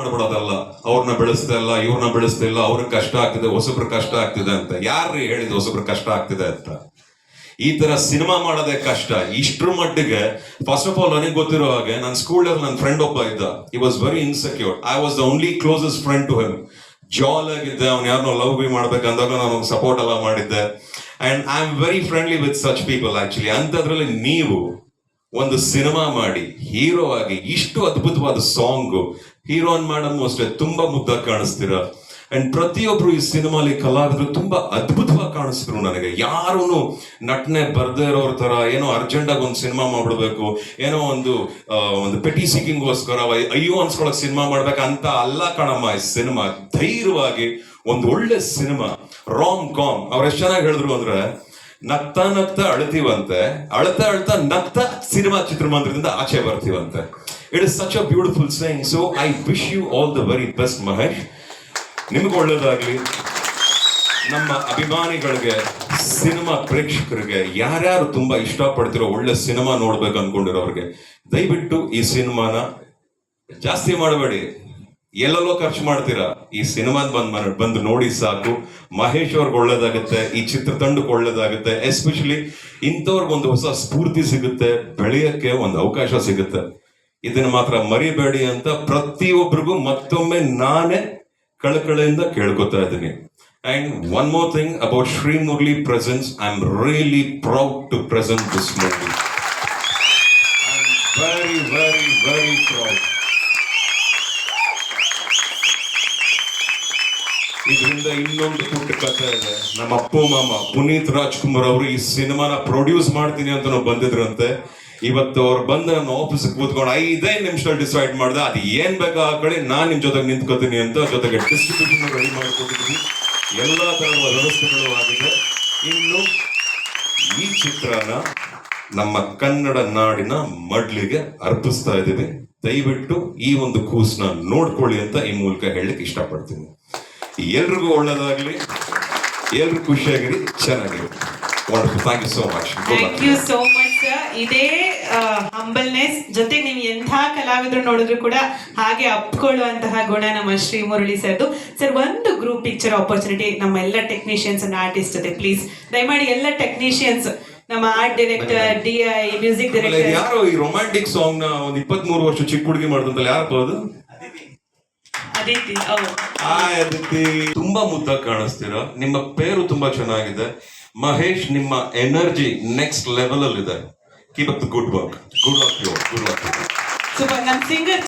ಮಾಡ್ಬಿಡೋದಲ್ಲ, ಅವ್ರನ್ನ ಬೆಳೆಸ್ತಾ ಇಲ್ಲ ಇವ್ರನ್ನ ಬೆಳೆಸ್ತಾ ಇಲ್ಲ, ಅವ್ರಿಗೆ ಕಷ್ಟ ಆಗ್ತಿದೆ ಹೊಸಬ್ರ ಕಷ್ಟ ಆಗ್ತಿದೆ ಅಂತ. ಯಾರು ಹೇಳಿದ್ ಹೊಸಬ್ರ ಕಷ್ಟ ಆಗ್ತಿದೆ ಅಂತ? ಈ ತರ ಸಿನಿಮಾ ಮಾಡೋದೇ ಕಷ್ಟ. ಇಷ್ಟ್ರ ಮಟ್ಟಿಗೆ ಫಸ್ಟ್ ಆಫ್ ಆಲ್ ನನಗೆ ಗೊತ್ತಿರೋ ಹಾಗೆ ನನ್ನ ಸ್ಕೂಲ್ ನನ್ನ ಫ್ರೆಂಡ್ ಒಬ್ಬ ಇದ್ದ. He was very insecure I was the only closest friend to him ಜಾಲ್ ಆಗಿದ್ದೆ ಅವ್ನು ಯಾರನ್ನೋ ಲವ್ ಬಿ ಮಾಡ್ಬೇಕಂದಾಗ ನಾನು ಸಪೋರ್ಟ್ ಎಲ್ಲ ಮಾಡಿದ್ದೆ. And I am very friendly with such people actually ಅಂತದ್ರಲ್ಲಿ ನೀವು ಒಂದು ಸಿನಿಮಾ ಮಾಡಿ, ಹೀರೋ ಆಗಿ, ಇಷ್ಟು ಅದ್ಭುತವಾದ ಸಾಂಗ್ ಹೀರೋನ್ ಮಾಡಮ್ ಅಷ್ಟೇ, ತುಂಬಾ ಮುದ್ದಾಗಿ ಕಾಣಿಸ್ತೀರ. ಅಂಡ್ ಪ್ರತಿಯೊಬ್ರು ಈ ಸಿನಿಮಾಲಿ ಕಲಾವಿದರು ತುಂಬಾ ಅದ್ಭುತವಾಗಿ ಕಾಣಿಸ್ತರು ನನಗೆ. ಯಾರೂ ನಟನೆ ಬರ್ದೇ ಇರೋರ್ ತರ ಏನೋ ಅರ್ಜೆಂಟ್ ಆಗಿ ಒಂದು ಸಿನಿಮಾ ಮಾಡ್ಬಿಡ್ಬೇಕು, ಏನೋ ಒಂದು ಒಂದು ಪೆಟಿ ಸಿಕ್ಕಿಂಗ್ಗೋಸ್ಕರ ಅಯ್ಯೋ ಅನ್ಸ್ಕೊಳಕ್ ಸಿನಿಮಾ ಮಾಡ್ಬೇಕಂತ ಅಲ್ಲ ಕಣಮ್ಮ, ಈ ಸಿನಿಮಾ ಧೈರ್ಯವಾಗಿ ಒಂದು ಒಳ್ಳೆ ಸಿನಿಮಾ ರಾಮ್ ಕಾಮ್ ಅವ್ರು ಎಷ್ಟು ಚೆನ್ನಾಗಿ ಹೇಳಿದ್ರು ಅಂದ್ರೆ ನಗ್ತಾ ನಗ್ತಾ ಅಳ್ತೀವಂತೆ. ಅಳ್ತಾ ಅಳ್ತಾ ನಗ್ತಾ ಸಿನಿಮಾ ಚಿತ್ರಮಂದಿರದಿಂದ ಆಚೆ ಬರ್ತೀವಂತೆ. It is such a beautiful saying so I wish you all the very best Mahesh ನಿಮ್ಗೆ ಒಳ್ಳೇದಾಗ್ಲಿ. ನಮ್ಮ ಅಭಿಮಾನಿಗಳಿಗೆ, ಸಿನಿಮಾ ಪ್ರೇಕ್ಷಕರಿಗೆ, ಯಾರ್ಯಾರು ತುಂಬಾ ಇಷ್ಟಪಡ್ತಿರೋ ಒಳ್ಳೆ ಸಿನಿಮಾ ನೋಡ್ಬೇಕು ಅನ್ಕೊಂಡಿರೋರಿಗೆ, ದಯವಿಟ್ಟು ಈ ಸಿನಿಮಾನ ಜಾಸ್ತಿ ಮಾಡಬೇಡಿ. ಎಲ್ಲೆಲ್ಲೋ ಖರ್ಚು ಮಾಡ್ತೀರಾ? ಈ ಸಿನಿಮಾದ ಬಂದ್ ಬಂದು ನೋಡಿ ಸಾಕು. ಮಹೇಶ್ ಅವ್ರಿಗೆ ಒಳ್ಳೇದಾಗುತ್ತೆ, ಈ ಚಿತ್ರತಂಡಕ್ಕೆ ಒಳ್ಳೇದಾಗುತ್ತೆ. ಎಸ್ಪೆಷಲಿ ಇಂಥವ್ರಿಗೆ ಒಂದು ಹೊಸ ಸ್ಫೂರ್ತಿ ಸಿಗುತ್ತೆ, ಬೆಳೆಯಕ್ಕೆ ಒಂದು ಅವಕಾಶ ಸಿಗುತ್ತೆ. ಇದನ್ನ ಮಾತ್ರ ಮರಿಬೇಡಿ ಅಂತ ಪ್ರತಿಯೊಬ್ಬರಿಗೂ ಮತ್ತೊಮ್ಮೆ ನಾನೇ ಕಳಕಳೆಯಿಂದ ಕೇಳ್ಕೊತಾ ಇದ್ದೀನಿ. And one more thing about Shri Murali presence I am really proud to present this movie very very very proud ಇದರಿಂದ ಇನ್ನೊಂದು ಪುಟ್ಟ ಕಥೆ ಇದೆ. ನಮ್ಮ ಅಪ್ಪು ಮಾಮ ಪುನೀತ್ ರಾಜ್ಕುಮಾರ್ ಅವರು ಈ ಸಿನಿಮಾನ ಪ್ರೊಡ್ಯೂಸ್ ಮಾಡ್ತೀನಿ ಅಂತ ನಾವು ಬಂದಿದ್ರಂತೆ. ಇವತ್ತು ಅವ್ರು ಬಂದು ನನ್ನ ಆಫೀಸ್ ಕೂತ್ಕೊಂಡು ಐದೇ ನಿಮಿಷದಲ್ಲಿ ಡಿಸೈಡ್ ಮಾಡಿದೆ, ಅದು ಏನ್ ಬೇಕಾ ಆ ಕಡೆ? ನಾನ್ ನಿಮ್ ಜೊತೆಗೆ ನಿಂತ್ಕೋತೀನಿ ಅಂತ ಜೊತೆಗೆ ಡಿಸ್ಟ್ರಿಬ್ಯೂಷನ್ ರೆಡಿ ಮಾಡ್ಕೊಟ್ಟಿದ್ದೀನಿ. ಎಲ್ಲಾ ತರಹದ ವ್ಯವಸ್ಥೆಗಳು ಆಗಿದೆ. ಇನ್ನು ಈ ಚಿತ್ರನ ನಮ್ಮ ಕನ್ನಡ ನಾಡಿನ ಮಡ್ಲಿಗೆ ಅರ್ಪಿಸ್ತಾ ಇದ್ದೀವಿ. ದಯವಿಟ್ಟು ಈ ಒಂದು ಕೂಸ್ನ ನೋಡ್ಕೊಳ್ಳಿ ಅಂತ ಈ ಮೂಲಕ ಹೇಳಲಿಕ್ಕೆ ಇಷ್ಟಪಡ್ತೀನಿ. ಎಲ್ರಿಗೂ ಒಳ್ಳೇದಾಗ್ಲಿ. ಎಲ್ರು ಖುಷಿಯಾಗಿರಿ ಚೆನ್ನಾಗಿರಿ. Thank you so much thank you so much sir ಇದೇ ಹಂಬಲ್ನೆಸ್ ಜೊತೆಗೆ ನೀವು ಎಂಥ ಕಲಾವಿದರು ನೋಡಿದ್ರು ಕೂಡ ಹಾಗೆ ಅಪ್ಕೊಳ್ಳುವಂತಹ ಗುಣ ನಮ್ಮ ಶ್ರೀ ಮುರಳಿ ಸರ್ದು. ಸರ್ ಒಂದು ಗ್ರೂಪ್ ಪಿಕ್ಚರ್ ಆಪರ್ಚುನಿಟಿ ನಮ್ಮ ಎಲ್ಲ ಟೆಕ್ನಿಷಿಯನ್ಸ್ ಆರ್ಟಿಸ್ಟ್ ಜೊತೆ ಪ್ಲೀಸ್ ದಯಮಾಡಿ ಎಲ್ಲ ಟೆಕ್ನಿಷಿಯನ್ಸ್ ನಮ್ಮ art director D I music director ಯಾರು ಈ ರೊಮ್ಯಾಂಟಿಕ್ ಸಾಂಗ್ನ ಒಂದ್ ಇಪ್ಪತ್ತ್ ಮೂರು ವರ್ಷ ಚಿಕ್ಕ ಹುಡುಗಿ ಮಾಡಿದಂತಲ್ಲ ಯಾರು ಅದು? ಅದಿತಿ ಹಾಯ್ ಅದಿತಿ. ತುಂಬಾ ಮುದ್ದಾಗಿ ಕಾಣಿಸ್ತೀರಾ? ನಿಮ್ಮ ಪೇರು ತುಂಬಾ ಚೆನ್ನಾಗಿದೆ. ಮಹೇಶ್ ನಿಮ್ಮ ಎನರ್ಜಿ ನೆಕ್ಸ್ಟ್ ಲೆವೆಲ್ ಅಲ್ಲಿ ಇದೆ keep up the good work good work you good work super. ನಮ್ಮ ಸಿಂಗರ್